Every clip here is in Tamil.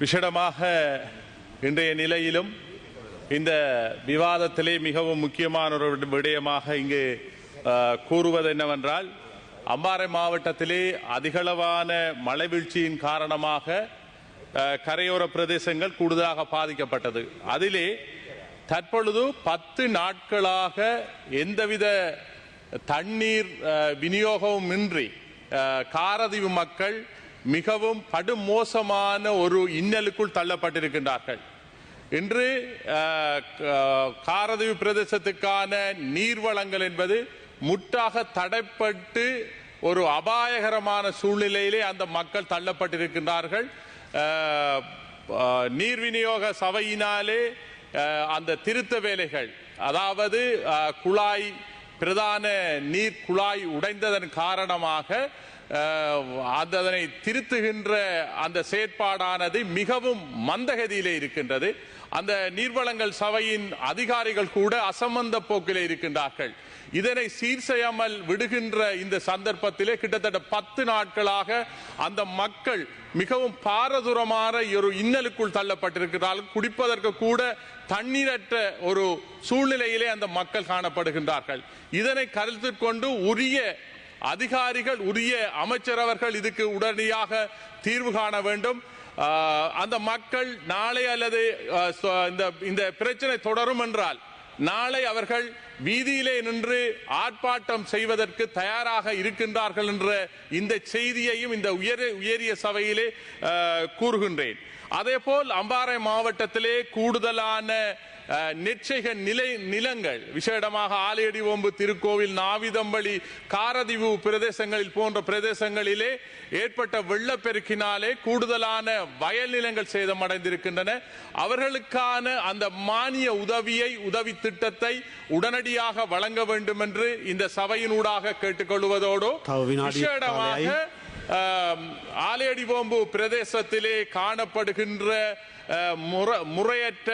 விஷடமாக இன்றைய நிலையிலும் இந்த விவாதத்திலே மிகவும் முக்கியமான ஒரு விடயமாக இங்கு கூறுவது என்னவென்றால் அம்பாறை மாவட்டத்திலே அதிகளவான மழை வீழ்ச்சியின் காரணமாக கரையோர பிரதேசங்கள் கூடுதலாக பாதிக்கப்பட்டது. அதிலே தற்பொழுது பத்து நாட்களாக எந்தவித தண்ணீர் விநியோகமும் இன்றி காரதீவு மக்கள் மிகவும் படுமோசமான ஒரு இன்னலுக்குள் தள்ளப்பட்டிருக்கின்றார்கள். இன்று அஹ், காரதீவு பிரதேசத்துக்கான நீர்வளங்கள் என்பது முற்றாக தடைப்பட்டு ஒரு அபாயகரமான சூழ்நிலையிலே அந்த மக்கள் தள்ளப்பட்டிருக்கின்றார்கள். நீர் விநியோக சபையினாலே அந்த திருத்த வேலைகள் அதாவது குழாய் பிரதான நீர் குழாய் உடைந்ததன் காரணமாக அதனை திருத்துகின்ற அந்த செயற்பாடானது மிகவும் மந்தகதியிலே இருக்கின்றது. அந்த நீர்வளங்கள் சபையின் அதிகாரிகள் கூட அசம்பந்த போக்கிலே இருக்கின்றார்கள். இதனை சீர் செய்யாமல் விடுகின்ற இந்த சந்தர்ப்பத்திலே கிட்டத்தட்ட பத்து நாட்களாக அந்த மக்கள் மிகவும் பாரதூரமான ஒரு இன்னலுக்குள் தள்ளப்பட்டிருக்கிறார்கள். குடிப்பதற்கு கூட தண்ணீரற்ற ஒரு சூழ்நிலையிலே அந்த மக்கள் காணப்படுகின்றார்கள். இதனை கருத்தில் கொண்டு உரிய அதிகாரிகள் உரிய அமைச்சர் அவர்கள் இதுக்கு உடனடியாக தீர்வு காண வேண்டும். அந்த மக்கள் நாளை அல்லது இந்த இந்த பிரச்சனை தொடரும் என்றால் நாளை அவர்கள் வீதியிலே நின்று ஆர்ப்பாட்டம் செய்வதற்கு தயாராக இருக்கின்றார்கள் என்ற இந்த செய்தியையும் இந்த உயர் உயரிய சபையிலே கூறுகின்றேன். அதேபோல் அம்பாறை மாவட்டத்திலே கூடுதலான நெற்செய்க நிலை நிலங்கள். விசேடமாக ஆலையடி ஓம்பு திருக்கோவில் நாவிதம்பள்ளி காரதீவு பிரதேசங்களில் போன்ற பிரதேசங்களிலே ஏற்பட்ட வெள்ளப்பெருக்கினாலே கூடுதலான வயல் நிலங்கள் சேதமடைந்திருக்கின்றன. அவர்களுக்கான அந்த மானிய உதவியை உதவி திட்டத்தை உடனடியாக வழங்க வேண்டும் என்று இந்த சபையினூடாக கேட்டுக்கொள்வதோடு விசேடமாக காலையாய். ஆலையடிபோம்பு பிரதேசத்திலே காணப்படுகின்ற முறையற்ற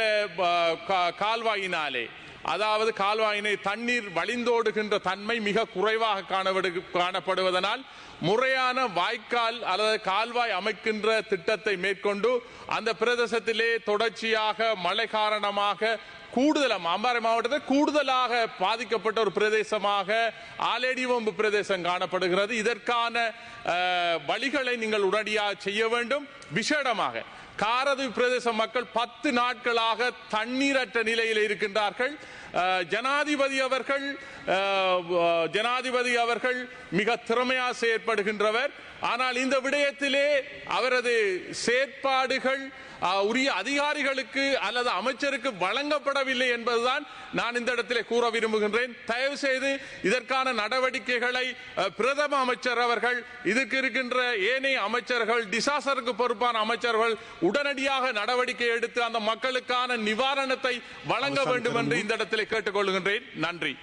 கால்வாயினாலே அதாவது கால்வாயினை தண்ணீர் வழிந்தோடுகின்ற தன்மை மிக குறைவாக காணப்படுவதனால் முறையான வாய்க்கால் அல்லது கால்வாய் அமைக்கின்ற திட்டத்தை மேற்கொண்டு அந்த பிரதேசத்திலே தொடர்ச்சியாக மழை காரணமாக கூடுதலாக அம்பாறை மாவட்டத்தில் கூடுதலாக பாதிக்கப்பட்ட ஒரு பிரதேசமாக ஆலேடிவம்பு பிரதேசம் காணப்படுகிறது. இதற்கான வழிகளை நீங்கள் உடனடியாக செய்ய வேண்டும். விஷேடமாக காரதீவு பிரதேச மக்கள் பத்து நாட்களாக தண்ணீரற்ற நிலையில் இருக்கின்றார்கள். ஜனாதிபதி அவர்கள் ஜனாதிபதி அவர்கள் மிக திறமையாக செயற்படுகின்றவர். ஆனால் இந்த விடயத்திலே அவரது செயற்பாடுகள் உரிய அதிகாரிகளுக்கு அல்லது அமைச்சருக்கு வழங்கப்படவில்லை என்பதுதான் நான் இந்த இடத்திலே கூற விரும்புகின்றேன். தயவு செய்து இதற்கான நடவடிக்கைகளை பிரதம அமைச்சர் அவர்கள் இதுக்கு இருக்கின்ற ஏனைய அமைச்சர்கள் டிசாஸ்டருக்கு பொறுப்பான அமைச்சர்கள் உடனடியாக நடவடிக்கை எடுத்து அந்த மக்களுக்கான நிவாரணத்தை வழங்க வேண்டும் என்று இந்த இடத்திலே கேட்டுக்கொள்கின்றேன் நன்றி.